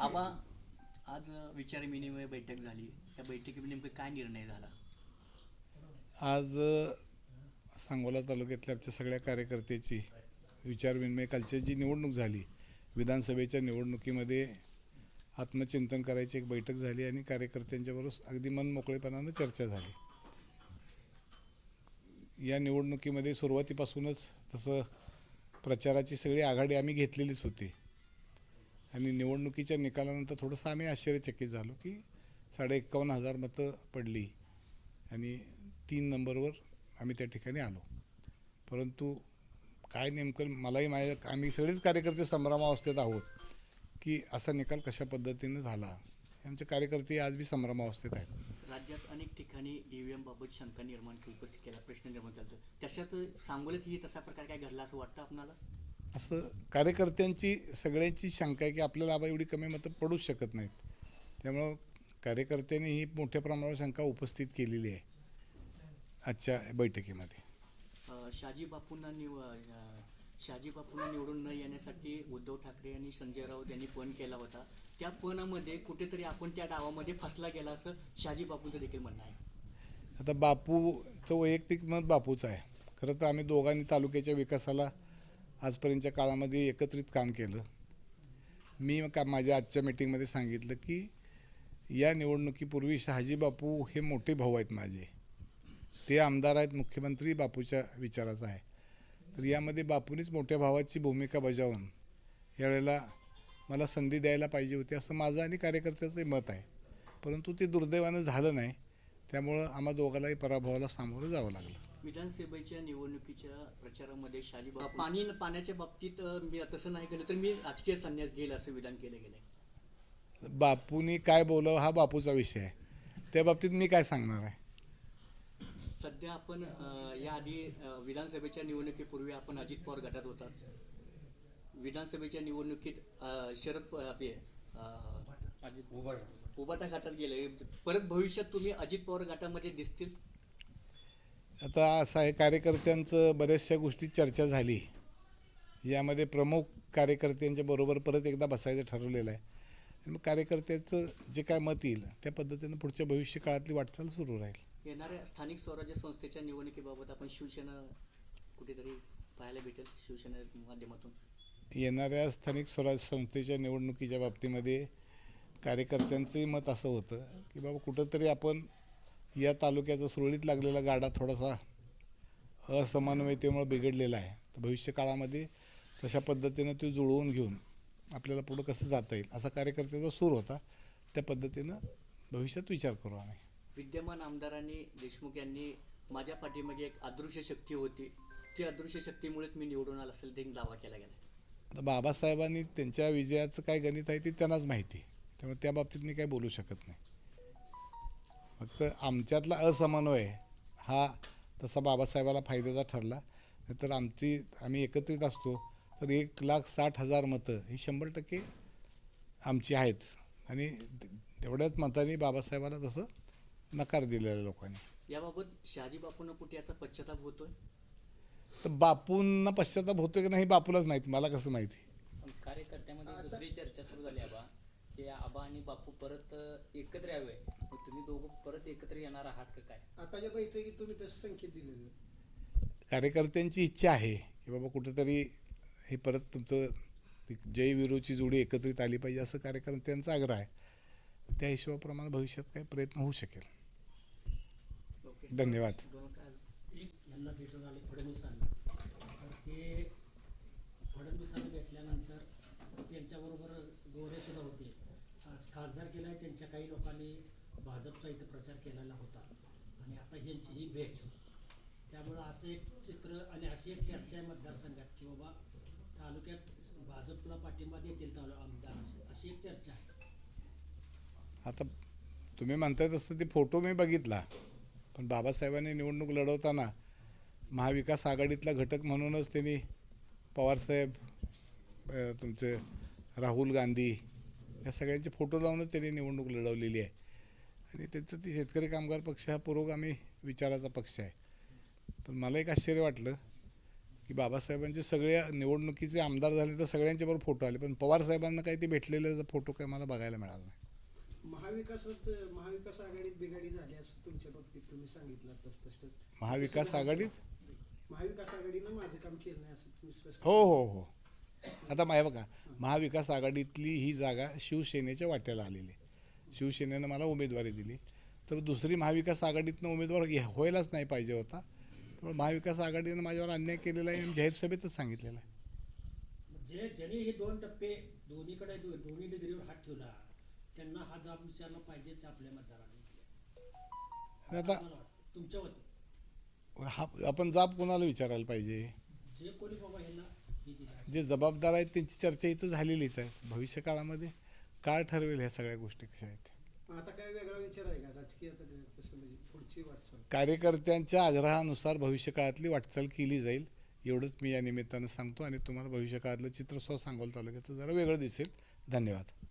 आबा आज विचारविनिमय बैठक झाली. या बैठकीमध्ये नेमकं काय निर्णय झाला? आज सांगोला तालुक्यातल्या आमच्या सगळ्या कार्यकर्त्याची विचारविनिमय कालची जी निवडणूक झाली विधानसभेच्या निवडणुकीमध्ये आत्मचिंतन करायची एक बैठक झाली आणि कार्यकर्त्यांच्याबरोबर अगदी मन मोकळेपणानं चर्चा झाली. या निवडणुकीमध्ये सुरुवातीपासूनच तसं प्रचाराची सगळी आघाडी आम्ही घेतलेलीच होती. आणि निवडणुकीच्या निकालानंतर थोडंसं आम्ही आश्चर्यचकित झालो की साडे एक्कावन्न हजार मतं पडली आणि तीन नंबरवर आम्ही त्या ठिकाणी आलो. परंतु काय नेमकं मलाही माझ्या आम्ही सगळेच कार्यकर्ते संभ्रमावस्थेत आहोत की असा निकाल कशा पद्धतीनं झाला? आमचे कार्यकर्ते आज बी संभ्रमावस्थेत आहेत. राज्यात अनेक ठिकाणी ईव्हीएम बाबत शंका निर्माण उपस्थित केला प्रश्न निर्माण केला. त्याच्यात सांगोल्यातही तसा प्रकार काय घडला असं वाटतं आपणाला? असं कार्यकर्त्यांची सगळ्यांची शंका आहे की आपल्याला आबा एवढी कमी मतं पडूच शकत नाहीत. त्यामुळं कार्यकर्त्यांनी ही मोठ्या प्रमाणावर शंका उपस्थित केलेली आहे. आजच्या बैठकीमध्ये. अं, शहाजी बापूंना निव अं, शहाजी बापूंना निवडून न येण्यासाठी उद्धव ठाकरे आणि संजय राऊत यांनी पण केला होता. त्या पणामध्ये कुठेतरी आपण त्या डावामध्ये फसला गेला असं शहाजी बापूंचं देखील म्हणणं आहे. आता बापूचं वैयक्तिक मत बापूचं आहे. खरं तर आम्ही दोघांनी तालुक्याच्या विकासाला आजपर्यंतच्या काळामध्ये एकत्रित काम केलं. मी का माझ्या आजच्या मीटिंगमध्ये सांगितलं की या निवडणुकीपूर्वी शहाजी बापू हे मोठे भाऊ आहेत माझे. ते आमदार आहेत मुख्यमंत्री बापूच्या विचाराचा आहे. तर यामध्ये बापूनेच मोठ्या भावाची भूमिका बजावून यावेळेला मला संधी द्यायला पाहिजे होती असं माझं आणि कार्यकर्त्याचं मत आहे. परंतु ते दुर्दैवानं झालं नाही. त्यामुळं आम्हा दोघांनाही पराभवाला सामोरं जावं लागलं. विधानसभेच्या निवडणुकीच्या प्रचारामध्ये शाली पाणी पाण्याच्या बाबतीत मी तसं नाही केलं तर मी राजकीय संन्यास घेईल असं विधान केलं गेलंय. बापूनी काय बोलावं हा बापूचा विषय आहे. त्या बाबतीत मी काय सांगणार आहे? सध्या आपण याआधी विधानसभेच्या निवडणुकीपूर्वी आपण अजित पवार गटात होतात विधानसभेच्या निवडणुकीत शरद आपले उबाटा गटात गेले. परत भविष्यात तुम्ही अजित पवार गटामध्ये दिसतील? आता असं आहे कार्यकर्त्यांचं बऱ्याचशा गोष्टी चर्चा झाली. यामध्ये प्रमुख कार्यकर्त्यांच्या बरोबर परत एकदा बसायचं ठरवलेलं आहे. आणि मग कार्यकर्त्याचं जे काय मत येईल त्या पद्धतीनं पुढच्या भविष्य काळातली वाटचाल सुरू राहील. येणाऱ्या स्थानिक स्वराज्य संस्थेच्या निवडणुकीबाबत आपण शिवसेना कुठेतरी पाहायला भेटेल शिवसेना माध्यमातून. येणाऱ्या स्थानिक स्वराज्य संस्थेच्या निवडणुकीच्या बाबतीमध्ये कार्यकर्त्यांचंही मत असं होतं की बाबा कुठंतरी आपण या तालुक्याचा सुरळीत लागलेला गाडा थोडासा असमन्वयतेमुळे बिघडलेला आहे. तर भविष्य काळामध्ये तशा पद्धतीनं तो जुळवून घेऊन आपल्याला पुढं कसं जाता येईल असा कार्यकर्त्याचा सूर होता. त्या पद्धतीनं भविष्यात विचार करू आम्ही. विद्यमान आमदारांनी देशमुख यांनी माझ्या पाठीमागे एक अदृश्य शक्ती होती. ती अदृश्य शक्तीमुळेच मी निवडून आला असेल ते दावा केला गेला. आता बाबासाहेबांनी त्यांच्या विजयाचं काय गणित आहे ते त्यांनाच माहिती त्यामुळे त्या बाबतीत मी काही बोलू शकत नाही. फक्त आमच्यातला असमन्वय हा तसा बाबासाहेबाला फायद्याचा ठरला. नाहीतर आमची आम्ही एकत्रित असतो तर एक लाख साठ हजार मतं ही शंभर टक्के आमची आहेत. आणि तेवढ्याच मतांनी बाबासाहेबाला तसं नकार दिलेला लोकांनी. याबाबत शहाजी बापूंना कुठे याचा पश्चाताप होतोय? तर बापूंना पश्चाताप होतोय की नाही हे बापूलाच माहिती मला कसं माहिती? कार्यकर्त्यामध्ये दुसरी चर्चा सुरू झाली की आबा आणि बापू परत एकत्र यावे. मग तुम्ही दोघं परत एकत्र येणार आहात का काय? आताच्या बैठकीत तुम्ही तसं संकेत दिलेले कार्यकर्त्यांची इच्छा आहे की बाबा कुठेतरी हे परत तुमचं ती जय विरोची जोडी एकत्रित आली पाहिजे असं कार्यकर्त्यांचा आग्रह आहे. त्या हिशोबाप्रमाणे भविष्यात काही प्रयत्न होऊ शकेल. ओके. धन्यवाद. दोन काय? यांना भेटून आले फडणवीसांना. तर ते फडणवीसांना भेटल्यानंतर त्यांच्याबरोबर गोरे सुद्धा होते. खासदार केला आहे त्यांच्या काही लोकांनी भाजपचा इथं प्रचार केलेला होता. आणि आता यांची ही भेट. त्यामुळं असं एक चित्र आणि अशी एक चर्चा आहे मतदारसंघात की बाबा तालुक्यात भाजपला पाठिंबा देतील तालु आमदार अशी- एक चर्चा आहे. आता तुम्ही म्हणताय तसं ते फोटो मी बघितला पण बाबासाहेबांनी निवडणूक लढवताना महाविकास आघाडीतला घटक म्हणूनच त्यांनी पवारसाहेब तुमचे राहुल गांधी या सगळ्यांचे फोटो लावूनच त्यांनी निवडणूक लढवलेली आहे. आणि त्याचं ती शेतकरी कामगार पक्ष हा पुरोगामी विचाराचा पक्ष आहे. पण मला एक आश्चर्य वाटलं की बाबासाहेबांचे सगळे निवडणुकीचे आमदार झाले तर सगळ्यांच्या बरोबर फोटो आले. पण पवार साहेबांना काही ते भेटलेले फोटो काही मला बघायला मिळाला नाही. महाविकासात महाविकास आघाडीत बिघाडी झाली असं तुमच्या बाबतीत तुम्ही सांगितलं आता स्पष्ट. महाविकास आघाडीत? महाविकास आघाडीनं माझं काम केलं नाही असं तुम्ही स्पष्ट हो हो हो. आता माय बघा महाविकास आघाडीतली ही जागा शिवसेनेच्या वाट्याला आलेली आहे. शिवसेनेनं मला उमेदवारी दिली. तर दुसरी महाविकास आघाडीतनं उमेदवार व्हायलाच नाही पाहिजे होता. त्यामुळे महाविकास आघाडीनं माझ्यावर अन्याय केलेला आहे आणि जाहीर सभेतच सांगितलेलं आहे. जे ज्यांनी हे दोन टप्पे दोन्हीकडे दोन्ही डिग्रीवर हात ठेवला त्यांना हा जाब विचारला पाहिजेच आपल्या मतदारांनी आता. तुमच्या हा आपण जाब कोणाला विचारायला पाहिजे? जे कोणी जे जबाबदार आहेत त्यांची चर्चा इथं झालेलीच आहे. भविष्य काळामध्ये काळ ठरवेल ह्या सगळ्या गोष्टी कशा आहेत. आता काय वेगळा विचार आहे का? राजकीय आता कसं म्हणजे पुढची वाटचाल? कार्यकर्त्यांच्या आग्रहानुसार भविष्यकाळातली वाटचाल केली जाईल एवढंच मी या निमित्तानं सांगतो आणि तुम्हाला भविष्यकाळातलं चित्र स्व सांगोल तालुक्याचं जरा वेगळं दिसेल. धन्यवाद.